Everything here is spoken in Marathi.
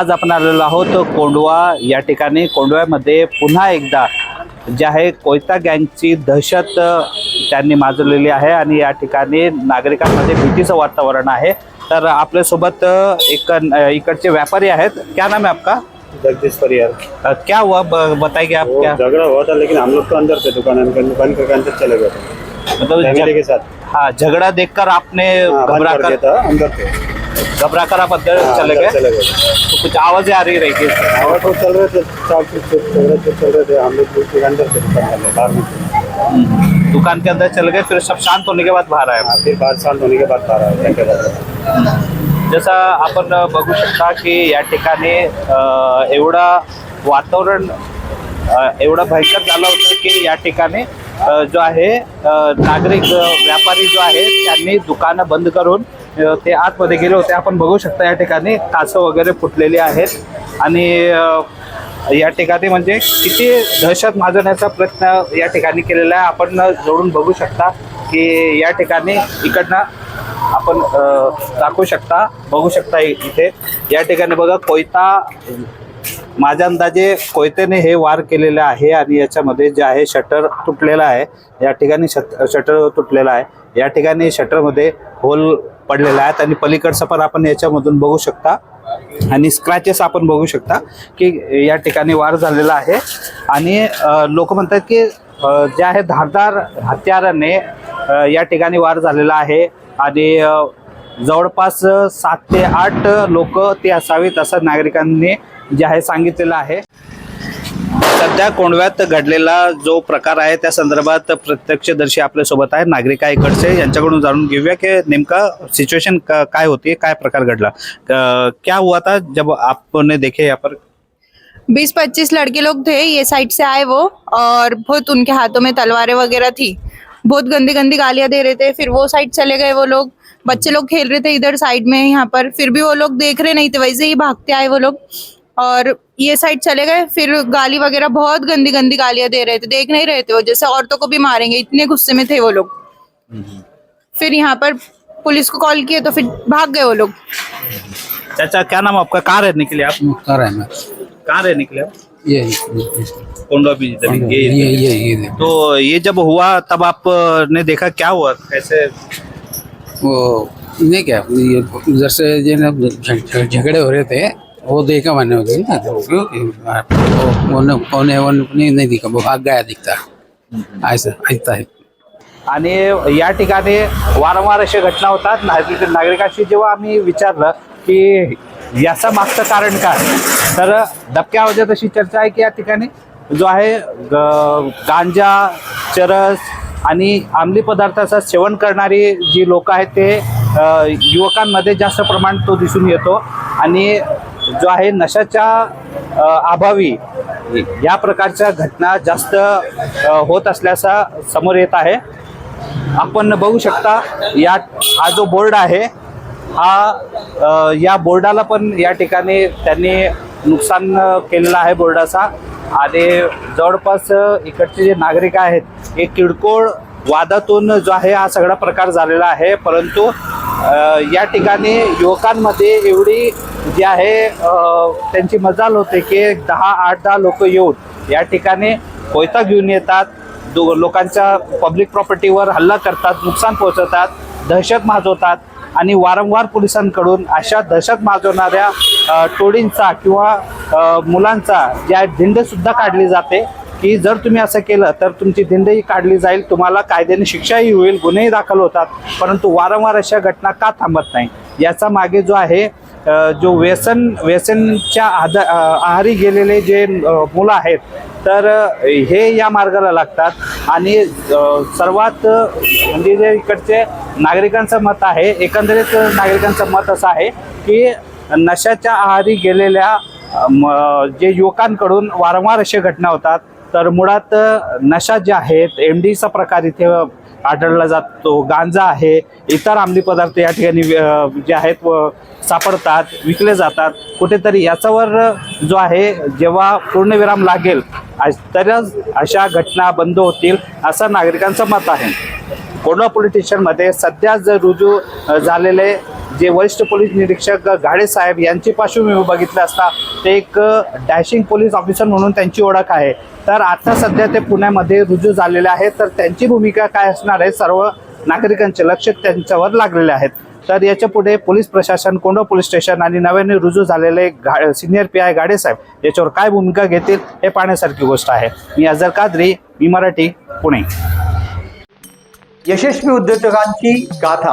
आज आपण आलेलो आहोत कोंडवा या ठिकाणी. कोंडव्यामध्ये पुन्हा एकदा जे आहे कोयता गँगची दहशत त्यांनी माजवलेली आहे आणि या ठिकाणी नागरिकांमध्ये भीतीचं वातावरण आहे. तर आपल्यासोबत एक इकडचे व्यापारी आहेत. क्या नाम है आपका? जगदीश परियार. अ, क्या हुआ? ब- बताइए आप वो क्या? झगड़ा हुआ था लेकिन हम लोग तो अंदर थे दुकान दुकान करके अंदर चले गए मतलब के साथ। हाँ झगड़ा देखकर आपने हाँ, घबरा कर कर दिया था अंदर थे। घबरा कर आप अंदर हाँ, चले गए तो कुछ आवाजें आ रही रहेगी और तो चल रहे थे चार चल रहे थे चल रहे थे हम लोग दुकान थे दुकान के अंदर चले गए फिर सब शांत होने के बाद बाहर आए फिर बाहर शांत होने के बाद बाहर बाद जसं आपण बघू शकता की या ठिकाणी एवढा वातावरण एवढं भयंकर झालं होतं की या ठिकाणी जो आहे नागरिक व्यापारी जो आहे त्यांनी दुकानं बंद करून ते आतमध्ये गेले होते आपण बघू शकता या ठिकाणी कासं वगैरे फुटलेली आहेत. आणि या ठिकाणी म्हणजे किती दहशत माजवण्याचा प्रयत्न या ठिकाणी केलेला आहे. आपण जोडून बघू शकता की या ठिकाणी इकडनं आपण दाखवू शकता बघू शकता इथे. या ठिकाणी बघा कोयता माझ्या अंदाजे कोयतेने हे वार केलेले आहे आणि याच्यामध्ये जे आहे शटर तुटलेलं आहे या ठिकाणी शटर तुटलेलं आहे. या ठिकाणी शटरमध्ये होल पडलेला आहेत आणि पलीकडचं पण आपण याच्यामधून बघू शकता आणि स्क्रॅचेस आपण बघू शकता की या ठिकाणी वार झालेला आहे. आणि लोक म्हणतात की जे आहे धारदार हत्याराने या ठिकाणी वार झालेला आहे आणि जवळपास सात ते आठ लोक ते असावीत असं नागरिकांनी जे आहे सांगितलेलं आहे. सध्या कोंडव्यात घडलेला जो प्रकार आहे त्या संदर्भात प्रत्यक्षदर्शी आपल्यासोबत आहे नागरिक आहे इकडचे. यांच्याकडून जाणून घेऊया की नेमका सिच्युएशन काय होती काय प्रकार घडला. क्या हुआ था जब आपने देखे यहाँ पर? बीस पच्चीस लड़के लोग थे ये साइड से आए वो और बहुत उनके हाथों में तलवारें वगैरह थी। बहुत गंदी गंदी गालियां दे रहे थे फिर वो साइड चले गए वो लोग। बच्चे लोग खेल रहे थे इधर साइड में यहाँ पर। फिर भी वो लोग देख रहे नहीं थे वैसे ही भागते आए वो लोग। और ये साइड चले गए। फिर गाली वगैरह बहुत गंदी गंदी गालियाँ दे रहे थे देख नहीं रहे थे वो जैसे औरतों को भी मारेंगे। इतने गुस्से में थे वो लोग। फिर यहाँ पर पुलिस को कॉल किए तो फिर भाग गए वो लोग। चाचा क्या नाम आपका? कहाँ रहने के लिए आप? मुख्तार अहमद कहाँ रहने के लिए आप? ये कोंडवा भी ये ये ये ये तो ये जब हुआ तब आपने देखा क्या हुआ? कैसे? वो नहीं क्या ये उधर से जो झगड़े हो रहे थे। वो देखा मैंने उधर ना तो क्यों न- नहीं दिखा भाग गया दिखता। ऐसा ऐसा है। आणि या ठिकाणी वारंवार अशा घटना होतात. नागरिक नागरिकांशी जेव्हा आम्ही विचारलं की याचा मागचं कारण काय? तर दबक्या आवाजात तशी चर्चा आहे की या ठिकाणी जो आहे ग- गांजा चरस आणि अंमली पदार्थाचं सेवन करणारी जी लोक आहेत ते युवकांमध्ये जास्त प्रमाणात तो दिसून येतो. आणि जो आहे नशाच्या अभावी या प्रकारच्या घटना जास्त होत असल्याचा समोर येत आहे. आपण बघू शकता या हा जो बोर्ड आहे हा या बोर्डाला पण या ठिकाणी त्यांनी नुकसान केलेला केलेलं आहे बोर्डाचा. आणि जवळपास इकडचे जे नागरिक आहेत हे किरकोळ वादातून जो आहे हा सगळा प्रकार झालेला आहे. परंतु या ठिकाणी युवकांमध्ये एवढी जी आहे त्यांची मजाल होते की दहा आठ दहा लोक येऊन या ठिकाणी कोयता घेऊन येतात. दो लोकांच्या पब्लिक प्रॉपर्टीवर हल्ला करतात नुकसान पोहोचवतात दहशत माजवतात आणि वारंवार पोलिसांकडून अशा दहशत माजवणाऱ्या टोळींचा किंवा मुलांचा मुलांचा ज्या दिंडसुद्धा काढली जाते की जर तुम्ही असं केलं तर तुमची दिंडही काढली जाईल तुम्हाला कायद्याने शिक्षाही होईल गुन्हेही दाखल होतात परंतु वारंवार अशा घटना का थांबत नाही? याचा मागे जो आहे जो व्यसन व्यसनच्या आध आहारी गेलेले जे मुलं आहेत तर हे या मार्गाला लागतात. आणि सर्वात म्हणजे जे इकडचे नागरिकांचं मत आहे एकंदरीत नागरिकांचं मत असं आहे की नशाच्या आहारी गेलेल्या जे युवकांकडून वारंवार अशा घटना होतात. तर मुळात नशा जे आहेत एम डीचा प्रकार इथे आढळला जातो. गांजा आहे इतर अंमली पदार्थ या ठिकाणी जे आहेत व सापडतात विकले जातात. कुठेतरी याच्यावर जो आहे जेव्हा पूर्णविराम लागेल तरच अशा घटना बंद होतील असं नागरिकांचं मत आहे. कोंडवा पोलीस स्टेशनमध्ये सध्या जर रुजू झालेले जे वरिष्ठ पोलीस निरीक्षक गाडे साहेब यांची पार्श्वभूमी बघितलं असता ते एक डॅशिंग पोलीस ऑफिसर म्हणून त्यांची ओळख आहे. तर आता सध्या ते पुण्यामध्ये रुजू झालेले आहेत. तर त्यांची भूमिका काय असणार आहे? सर्व नागरिकांचे लक्ष त्यांच्यावर लागलेले आहेत. तर याच्यापुढे पोलीस प्रशासन कोंडा पोलीस स्टेशन आणि नव्याने रुजू झालेले गा सिनियर पी आय गाडे साहेब याच्यावर काय भूमिका घेतील हे पाहण्यासारखी गोष्ट आहे. मी अझर कादरी मी मराठी पुणे. यशस्वी उद्योजकांची गाथा.